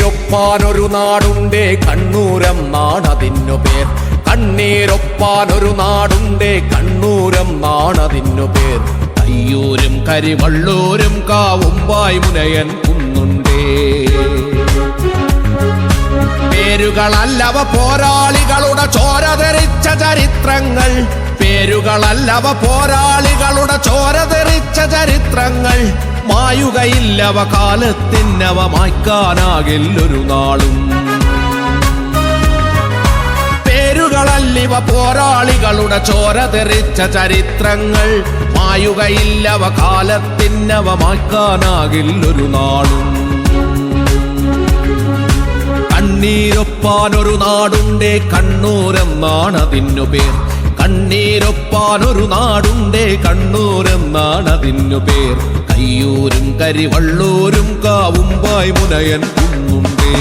കണ്ണീരൊപ്പാനൊരു നാടുണ്ടേ കണ്ണൂരം നാടതിന്നു പേർ. കണ്ണീരൊപ്പാനൊരു നാടുണ്ടേ കണ്ണൂരം നാടതിന്നു പേർ. കയ്യൂരും കരിവള്ളൂരും കാവും മുനയൻ കുന്നുണ്ടേ. പേരുകളല്ലവ പോരാളികളുടെ ചോര തെറിച്ച ചരിത്രങ്ങൾ. പേരുകളല്ലവ പോരാളികളുടെ ചോര തെറിച്ച ചരിത്രങ്ങൾ. മായുകയില്ലവ കാലത്തിന്നവ മായ്ക്കാനാകില്ലൊരു നാളും. പേരുകളല്ലിവ പോരാളികളുടെ ചോര തെറിച്ച ചരിത്രങ്ങൾ മായുകയില്ലവ കാലത്തിന്നവ മായ്ക്കാനാകില്ലൊരു നാളും. കണ്ണീരൊപ്പാനൊരു നാടുണ്ടേ കണ്ണൂരെന്നാണതിന്നു പേർ. കണ്ണീരൊപ്പാനൊരു നാടുണ്ടേ കണ്ണൂരെന്നാണതിന്നു പേർ. കയ്യൂരും കരിവള്ളൂരും കാവുമ്പായി മുനയൻ കുന്നുണ്ടേ.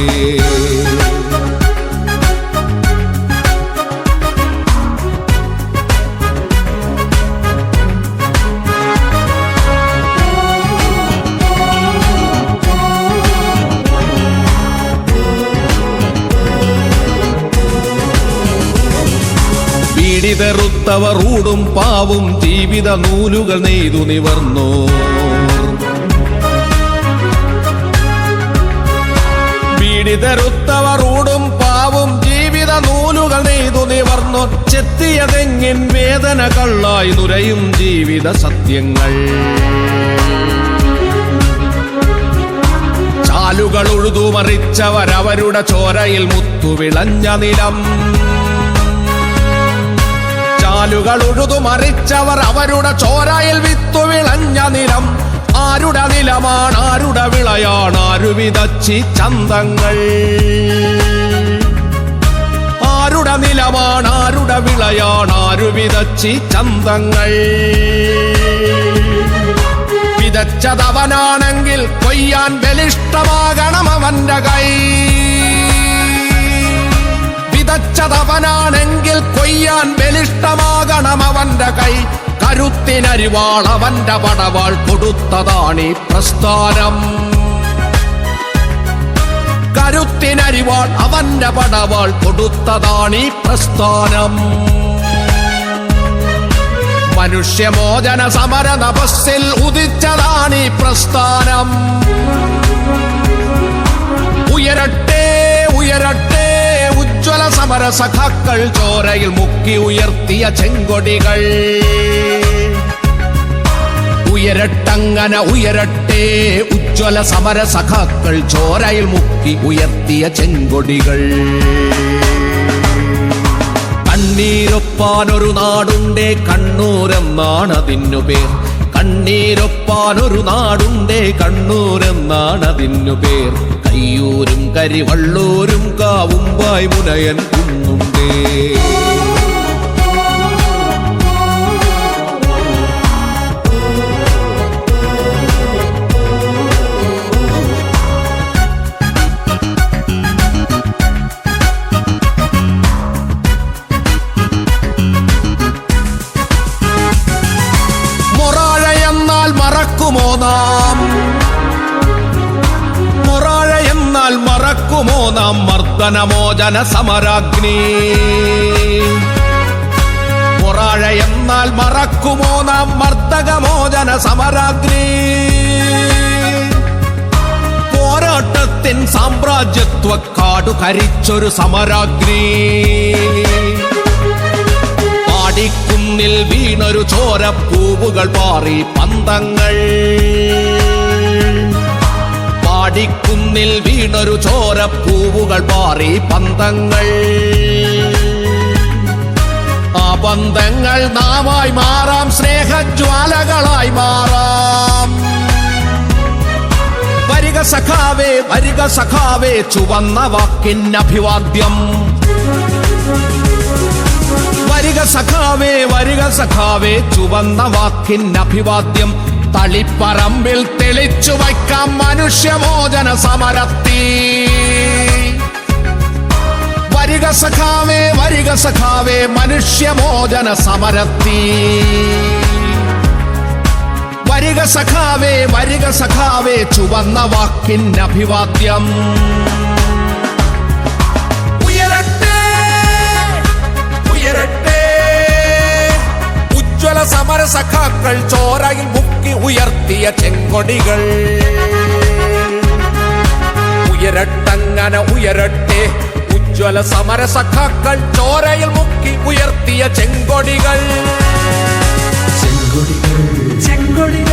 പീഡിതെറുത്തവർ പാവും ജീവിത നൂലുകൾ നെയ്തു നിവർന്നു. ഊടും പാവും ജീവിത നൂലുകൾ നെയ്തു നിവർന്നു. ചെത്തിയതെങ്ങിൻ വേദന കള്ളായി നുരയും ജീവിത സത്യങ്ങൾ. ചാലുകൾ ഉഴുതുമറിച്ചവരവരുടെ ചോരയിൽ മുത്തുവിളഞ്ഞ നിലം. ചാലുകൾ ഉഴുതുമറിച്ചവർ അവരുടെ ചോരയിൽ വിത്തുവിളഞ്ഞ നിലം. ആരുടെ നിലമാണ് ആരുടെ വിളയാണ് ആരു വിതച്ചി ചന്തങ്ങൾ. ആരുടെ നിലമാണ് ആരുടെ വിളയാണ് അരുവിതച്ചി ചന്തങ്ങൾ. വിതച്ചതവനാണെങ്കിൽ കൊയ്യാൻ ബലിഷ്ടമാകണം അവന്റെ കൈ. വിതച്ചതവനാണെങ്കിൽ കൊയ്യാൻ ബലിഷ്ടമാകണം അവന്റെ കൈ. കരുത്തിനരിവാൾ അവന്റെ പടവാൾ കൊടുത്തതാണീ പ്രസ്ഥാനം. കരുത്തിനരിവാൾ അവന്റെ പടവാൾ കൊടുത്തതാണീ പ്രസ്ഥാനം. മനുഷ്യമോചന സമര തപസ്സിൽ ഉദിച്ചതാണീ പ്രസ്ഥാനം. ഉയരട്ടെ ഉയരട്ടെ ഉജ്ജ്വല സമര സഖാക്കൾ ചോരയിൽ മുക്കി ഉയർത്തിയ ചെങ്കൊടികൾ. ഉയരട്ടങ്ങനെ ഉയരട്ടെ ഉജ്ജ്വല സമര സഖാക്കൾ ചോരയിൽ മുക്കി ഉയർത്തിയ ചെങ്കൊടികൾ. കണ്ണീരൊപ്പാനൊരു നാടുണ്ടേ കണ്ണൂരെന്നാണതിന്നു പേർ കണ്ണീരൊപ്പാൻ കണ്ണീരൊപ്പാനൊരു നാടുണ്ടേ കണ്ണൂരെന്നാണതിന്നു പേർ കയ്യൂരും കരിവള്ളൂരും കാവുമ്പായി മുനയൻ കുന്നുണ്ടേ മർദ്ദനമോചന സമരാഗ്നി. പൊറാഴ എന്നാൽ മറക്കുമോ നാം മർദ്ദകമോചന സമരാഗ്നി. പോരാട്ടത്തിൻ സാമ്രാജ്യത്വ കാടു കരിച്ചൊരു സമരാഗ്നി. പാടിക്കുന്നിൽ വീണൊരു ചോരപ്പൂവുകൾ പാറി പന്തങ്ങൾ. പാടിക്കുന്നിൽ വീണൊരു ചോരപ്പൂവുകൾ പാറി പന്തങ്ങൾ. ആ പന്തങ്ങൾ നാമായി മാറാം സ്നേഹജ്വാലകളായി മാറാം. വരിക സഖാവേ വരിക സഖാവേ ചുവന്ന വാക്കിൻ അഭിവാദ്യം. വരിക സഖാവേ വരിക സഖാവേ ചുവന്ന വാക്കിൻ അഭിവാദ്യം. തളിപ്പറമ്പിൽ തെളിച്ചു വയ്ക്കാം മനുഷ്യമോചന സമരത്തി. വരിക സഖാവേ വരിക സഖാവേ മനുഷ്യമോചന സമരത്തി. വരിക സഖാവേ വരിക സഖാവേ ചുവന്ന വാക്കിൻ അഭിവാദ്യം ഉജ്വല സമര സഖാക്കൾ ചോരയിൽ മുക്കി ഉയർത്തിയ ചെങ്കൊടികൾ. ഉയരട്ടങ്ങനെ ഉയരട്ടെ ഉജ്വല സമര സഖാക്കൾ ചോരയിൽ മുക്കി ഉയർത്തിയ ചെങ്കൊടികൾ. ചെങ്കൊടികൾ. ചെങ്കൊടികൾ.